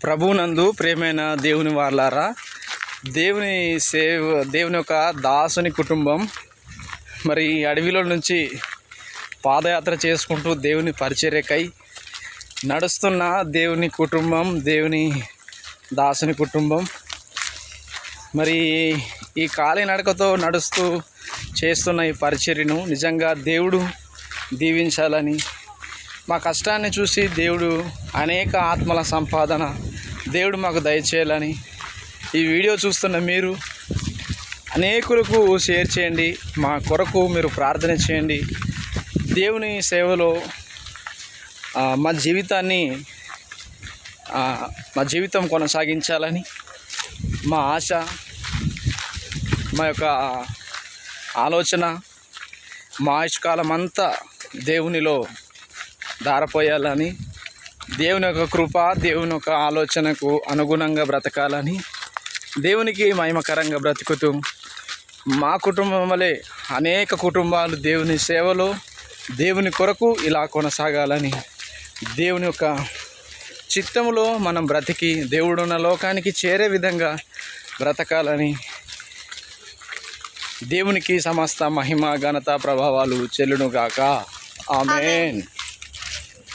ప్రభునందు ప్రేమైన దేవుని వాళ్ళారా దేవుని సేవ దేవుని యొక్క దాసుని కుటుంబం మరి అడవిలో నుంచి పాదయాత్ర చేసుకుంటూ దేవుని పరిచర్యకై నడుస్తున్న దేవుని కుటుంబం దేవుని దాసుని కుటుంబం మరి ఈ కాలినడకతో నడుస్తూ చేస్తున్న ఈ పరిచర్యను నిజంగా దేవుడు దీవించాలని మా కష్టాన్ని చూసి దేవుడు అనేక ఆత్మల సంపాదన దేవుడు మాకు దయచేయాలని ఈ వీడియో చూస్తున్న మీరు అనేకులకు షేర్ చేయండి మా కొరకు మీరు ప్రార్థన చేయండి. దేవుని సేవలో మా జీవితాన్ని మా జీవితం కొనసాగించాలని మా ఆశ మా యొక్క ఆలోచన మా ఆయుష్కాలం అంతా దేవునిలో దారపోయాలని దేవుని యొక్క కృప దేవుని యొక్క ఆలోచనకు అనుగుణంగా బ్రతకాలని దేవునికి మహిమకరంగా బ్రతుకుతూ మా కుటుంబం వలె అనేక కుటుంబాలు దేవుని సేవలో దేవుని కొరకు ఇలా కొనసాగాలని దేవుని యొక్క చిత్తములో మనం బ్రతికి దేవుడున్న లోకానికి చేరే విధంగా బ్రతకాలని దేవునికి సమస్త మహిమ ఘనత ప్రభావాలు చెల్లునుగాక. ఆమెన్.